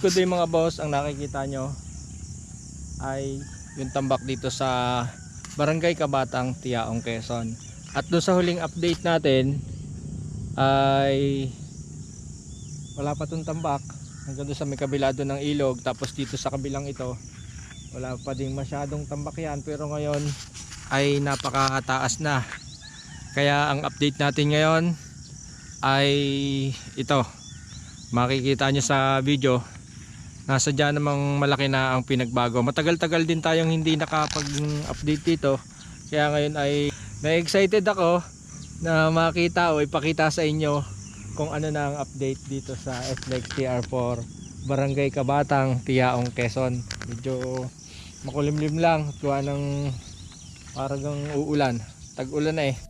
Good day mga boss. Ang nakikita nyo ay yung tambak dito sa Barangay Kabatang, Tiaong, Quezon. At doon sa huling update natin ay wala pa tong tambak. Hanggang doon sa may kabilado ng ilog. Tapos dito sa kabilang ito wala pa ding masyadong tambak yan. Pero ngayon ay napakataas na. Kaya ang update natin ngayon ay ito makikita nyo sa video nasa dyan namang malaki na ang pinagbago. Matagal-tagal din tayong hindi nakapag-update dito. Kaya ngayon ay na-excited ako na makita o ipakita sa inyo kung ano na ang update dito sa SLEX TR4 Barangay Kabatang, Tiaong, Quezon. Medyo makulimlim lang gawa ng parang uulan. Tag-ulan na eh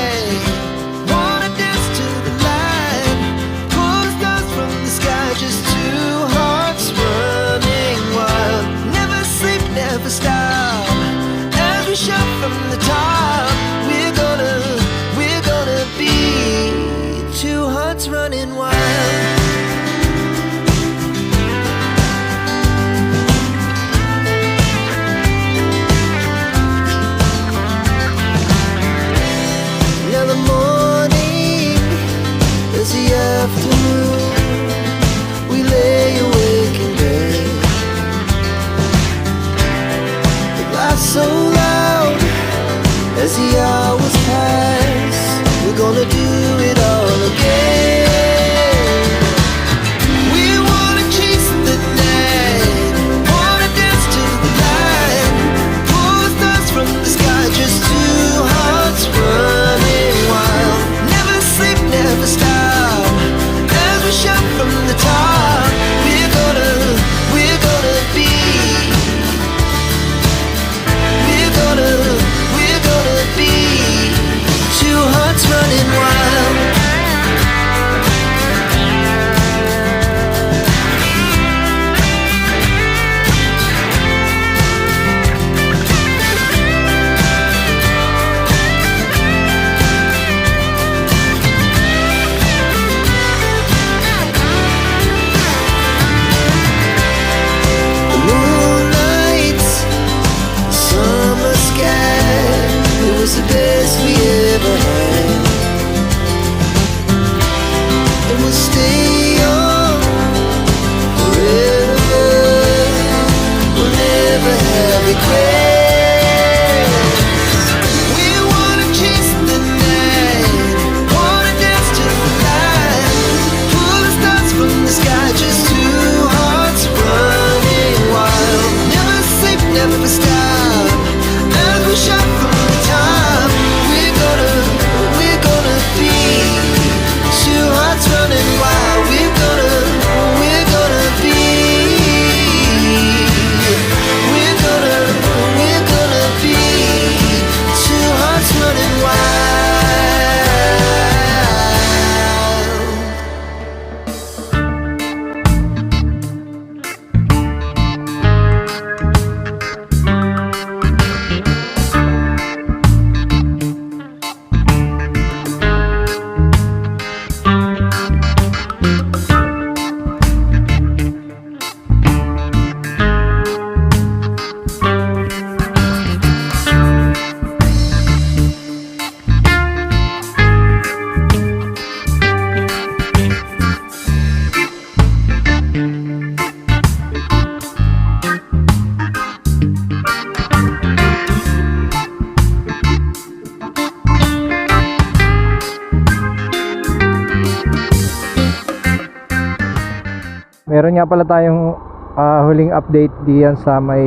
nga pala tayong ah, huling update diyan sa may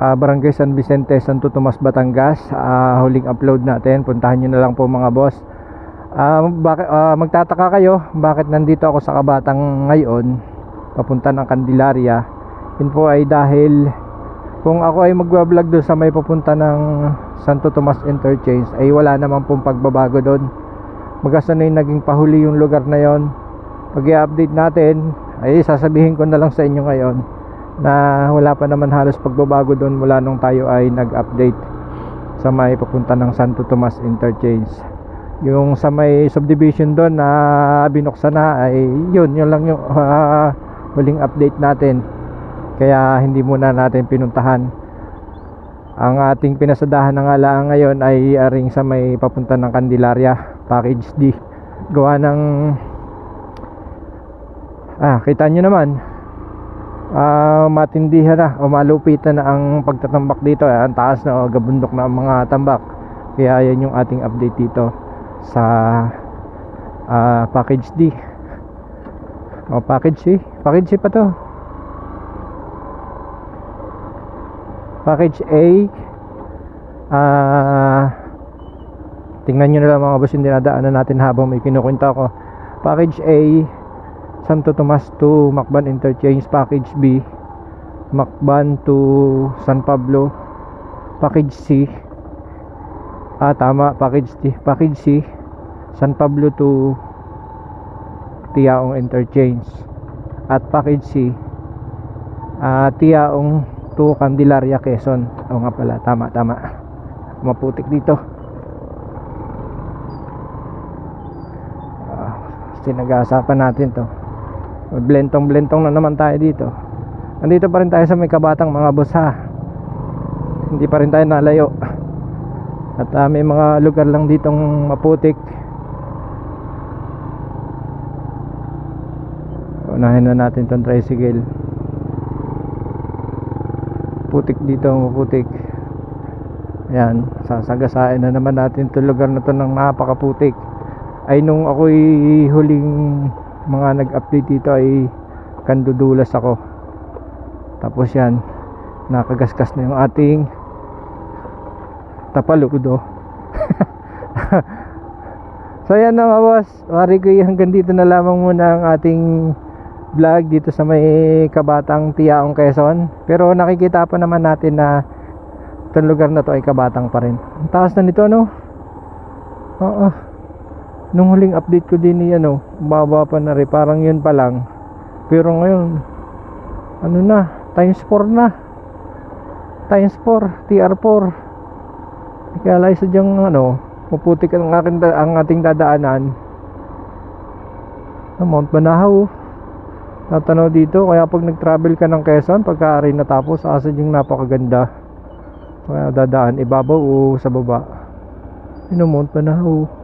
ah, Barangay San Vicente, Santo Tomas, Batangas. Ah, huling upload natin. Puntahan nyo na lang po mga boss. Ah, bakit, ah, magtataka kayo bakit nandito ako sa Kabatang ngayon papunta ng Candelaria. Yun po ay dahil kung ako ay magbablog doon sa may papunta ng Santo Tomas Interchange ay wala naman pong pagbabago doon. Magasan na naging pahuli yung lugar na yon. Pag i-update natin ay sasabihin ko na lang sa inyo ngayon na wala pa naman halos pagbabago doon mula nung tayo ay nag-update sa may papunta ng Santo Tomas Interchange. Yung sa may subdivision doon na binuksan na ay yun yun lang yung ah, huling update natin. Kaya hindi muna natin pinuntahan. Ang ating pinasadahan ng alaang ngayon ay aring sa may papunta ng Candelaria package D. Gawa ng ah kita nyo naman. Ah matindihan na o malupitan na ang pagtatambak dito. Eh. ang taas na o gabundok na ang mga tambak. Kaya yan yung ating update dito sa ah, package D. O package C? Package C pa to. Package A. Ah tingnan nyo na lang mga boss yung dinadaanan natin habang may kinukunta ko package A Santo Tomas to Macban Interchange package B. Macban to San Pablo. Package C. Ah tama package D package C. San Pablo to Tiaong Interchange. At package C. Ah Tiaong to Candelaria Quezon. O nga pala tama tama. Maputik dito. Ah, sinagasapan natin to blentong blentong na naman tayo dito. Nandito pa rin tayo sa may kabatang mga boss ha? Hindi pa rin tayo nalayo. At ah, may mga lugar lang ditong maputik. Unahin na natin tong tricycle. Putik dito maputik. Ayan, sasagasain na naman natin itong lugar na to ng napakaputik. Ay nung ako'y huling mga nag-update dito ay kandudulas ako. Tapos yan, nakagaskas na yung ating tapaludo. so yan na mga boss, mari ko hanggang dito na lamang muna ang ating vlog dito sa may kabatang Tiaong Quezon. Pero nakikita pa naman natin na itong lugar na to ay kabatang pa rin ang taas na nito ano oo nung huling update ko din ni ano baba pa na rin parang yun pa lang. Pero ngayon ano na times 4 na. Times 4 TR4 kaya lang sadyang ano maputik ang, aking, da- ang ating dadaanan. Sa Mount Banahaw. Tatanaw dito kaya pag nag travel ka ng Quezon pagka rin natapos asa yung napakaganda. Kaya dadaan ibabaw o sa baba. Inumount pa na ho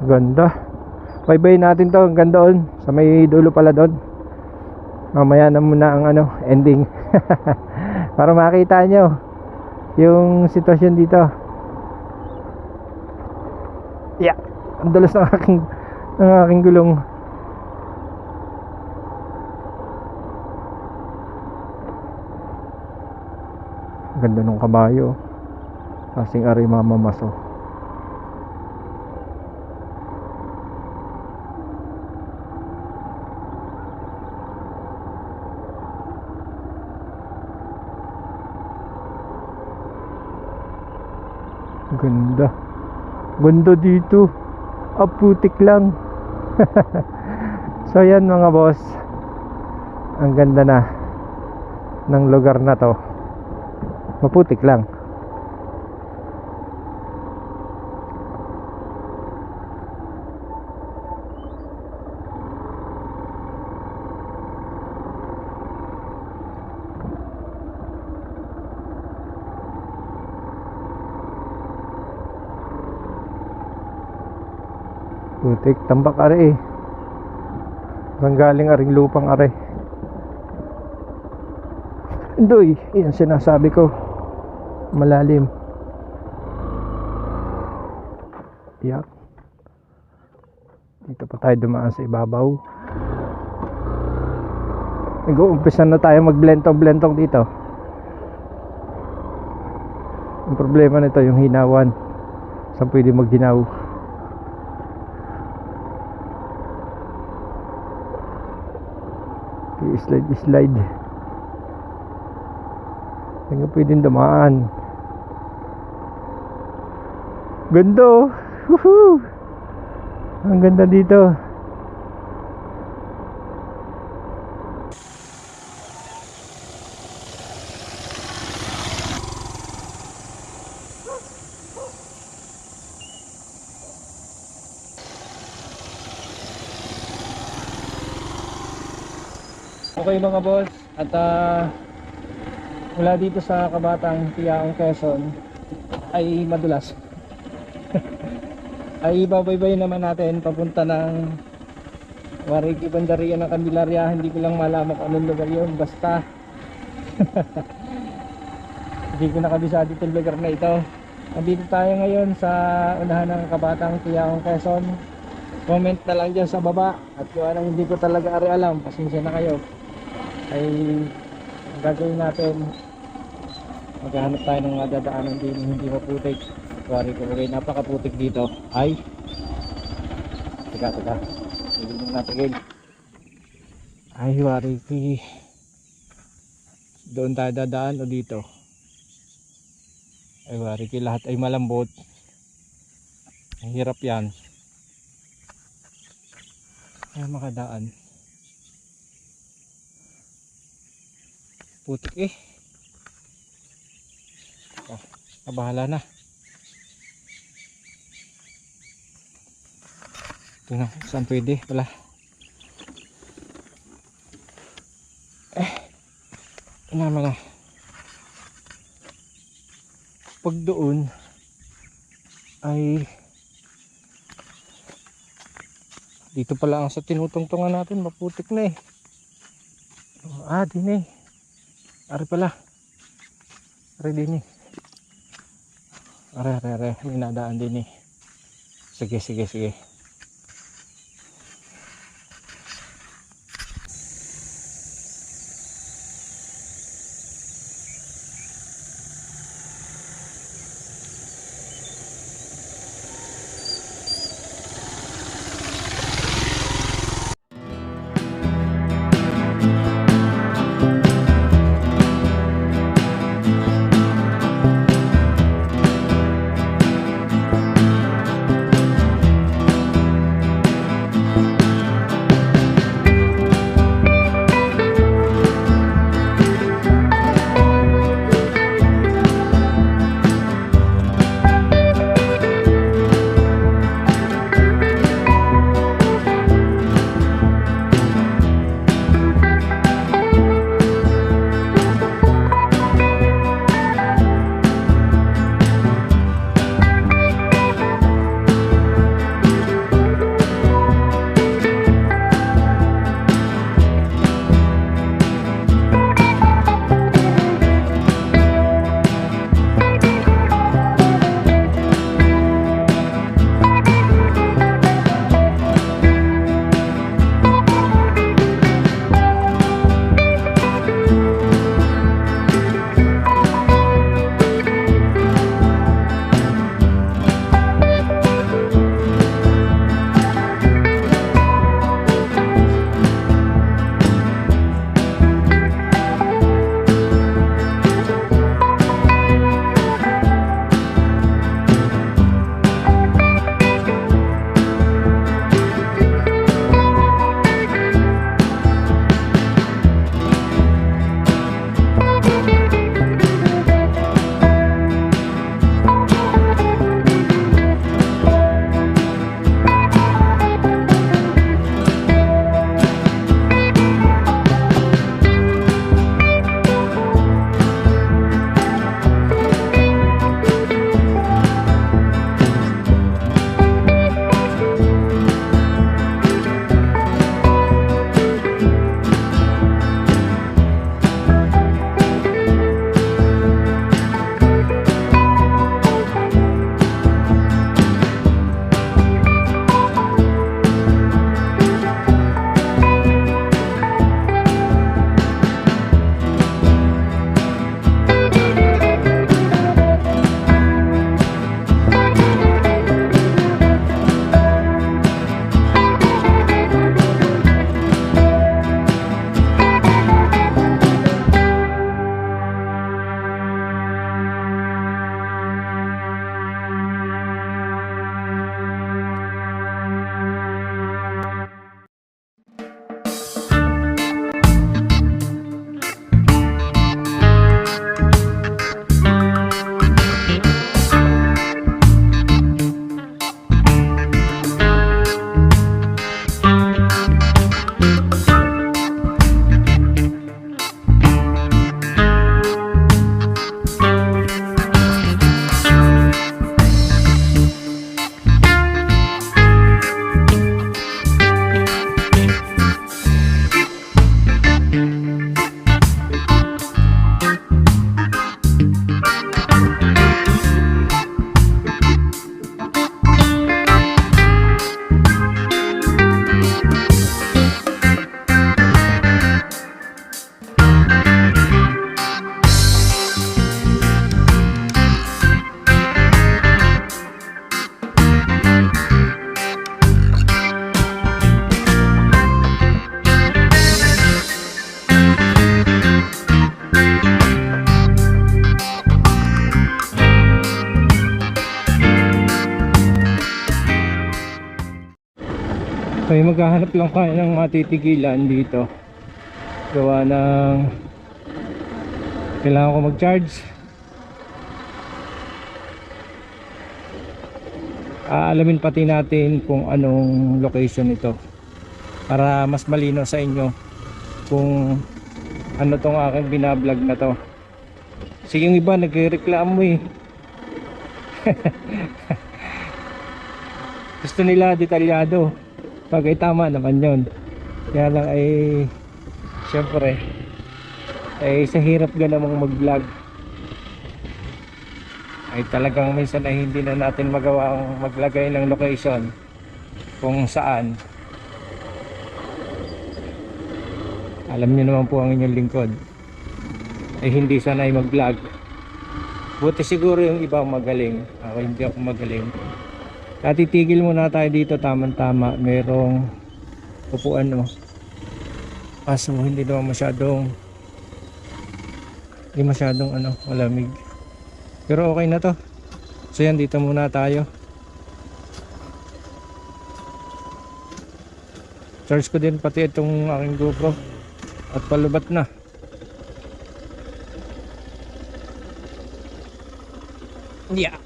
Ganda. Bye-bye natin to. Ang ganda doon Sa may dulo pala doon. Mamaya na muna ang ano Ending. Para makita nyo Yung sitwasyon dito. Yeah. Ang dulas ng aking Ng aking gulong. Ganda nung kabayo. Kasing ari mamamaso. Ganda. Ganda dito. Aputik lang. so yan mga boss. Ang ganda na ng lugar na to maputik lang putik tambak are eh Saan galing aring lupang are Doy, yan sinasabi ko malalim tiyak. Dito pa tayo dumaan sa ibabaw. Nag-uumpisa na tayo magblentong-blentong dito. Ang problema nito yung hinawan. Saan pwede magginaw? Slide slide nga pwedeng dumaan? Ganda oh! Ang ganda dito. Okay mga boss, at ah, mula dito sa Kabatang Tiyaong Quezon ay madulas. ay babaybay naman natin papunta ng Wariki Bandaria ng Candelaria. Hindi ko lang malaman kung anong lugar yun. Basta hindi ko nakabisado itong lugar na ito. Nandito tayo ngayon sa unahan ng Kabatang Tiyaong Quezon. Comment na lang dyan sa baba at kung anong hindi ko talaga ari alam, pasensya na kayo ay gagawin natin maghahanap tayo ng madadaanan din hindi maputik. Kuwari ko okay, napakaputik dito. Ay! Teka teka. Tigil mo na tigil ay wari doon tayo dadaan o dito? Ay wari lahat ay malambot. Ang hirap yan. Ay makadaan putik eh. Ah, kabahala na. Tingnan ko saan pwede wala eh naman na. Pag doon ay dito pala ang sa tinutungtungan natin maputik na eh. Ah din eh Ari pala. Ari din eh. Ari, ari, ari. May nadaan din eh. Sige, sige, sige. May maghahanap lang kayo ng matitigilan dito. Gawa ng kailangan ko mag-charge. Aalamin pati natin kung anong location ito para mas malino sa inyo kung ano tong aking binablog na to. Sige yung iba nagreklamo eh. Gusto nila detalyado. Pag ay tama naman yon. Kaya lang ay syempre ay sa hirap ga namang mag-vlog. Ay talagang minsan ay hindi na natin magawa ang maglagay ng location kung saan. Alam niyo naman po ang inyong lingkod. Ay hindi sanay mag vlog buti siguro yung ibang magaling. Ako hindi ako magaling Natitigil muna tayo dito tamang tama merong upuan no kaso hindi naman masyadong hindi masyadong ano malamig. Pero okay na to. So yan dito muna tayo. Charge ko din pati itong aking GoPro. At palubat na. Yeah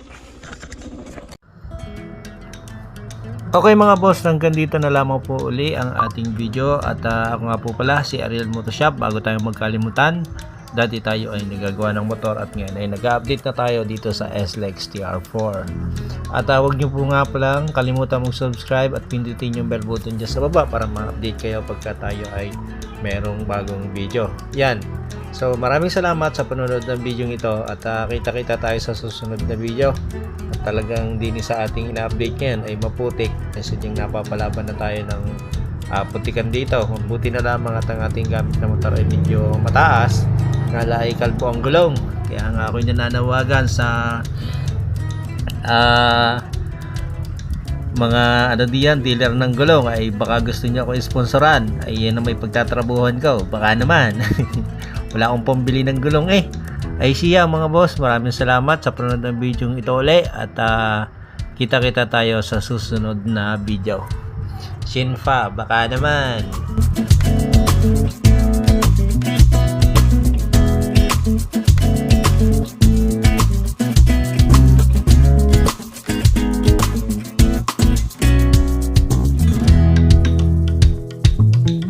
Okay mga boss, hanggang dito na lamang po uli ang ating video. At ah, ako nga po pala si Ariel Motoshop. Bago tayo magkalimutan dati tayo ay nagagawa ng motor at ngayon ay nag-update na tayo dito sa SLEX TR4 at uh, huwag nyo po nga palang kalimutan mag-subscribe at pindutin yung bell button dyan sa baba para ma-update kayo pagka tayo ay merong bagong video. Yan. So maraming salamat sa panonood ng video ito at ah, kita-kita tayo sa susunod na video. At talagang dini sa ating ina-update ngayon ay maputik kasi yung napapalaban na tayo ng ah, putikan dito. Buti na lamang at ang ating gamit na motor ay medyo mataas nga ay kalbo ang gulong. Kaya nga ako nananawagan sa ah mga ano diyan dealer ng gulong ay baka gusto niyo ako sponsoran. Ay yan ang may pagtatrabuhan ko. Baka naman. Wala akong pambili ng gulong eh. Ay siya mga boss maraming salamat sa panonood ng video ito uli at ah, kita-kita tayo sa susunod na video. Shinfa baka naman